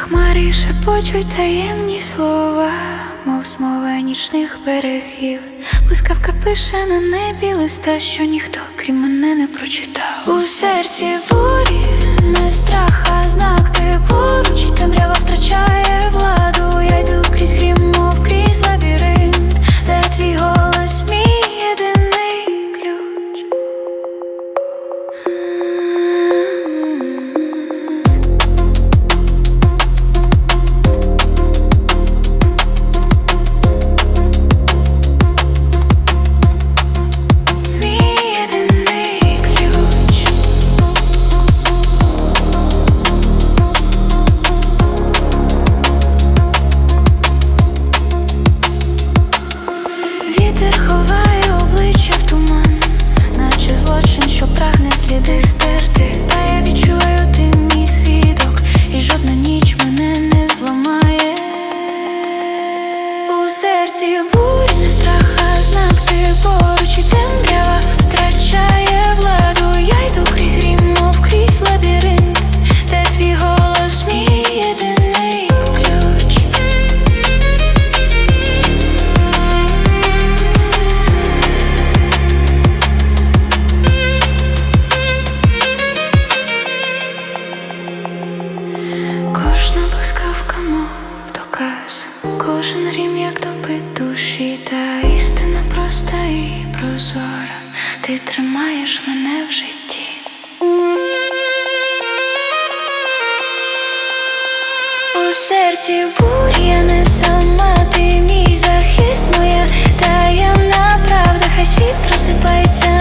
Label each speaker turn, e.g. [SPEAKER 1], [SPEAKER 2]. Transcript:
[SPEAKER 1] Хмарі шепочуть таємні слова, мов змова нічних берегів. Блискавка пише на небі листа, що ніхто крім мене не прочитав. У серці бурі не страх, а знак ти поруч, Вітер обличчя в туман, наче злочин, що прагне сліди стерти. Та відчуваю, ти мій свідок, і жодна ніч мене не зламає. У серці бурі не страх, як допит душі, та істина проста і прозора. Ти тримаєш мене в житті. У серці буря не сама, ти мій захист, моя таємна правда, хай світ розсипається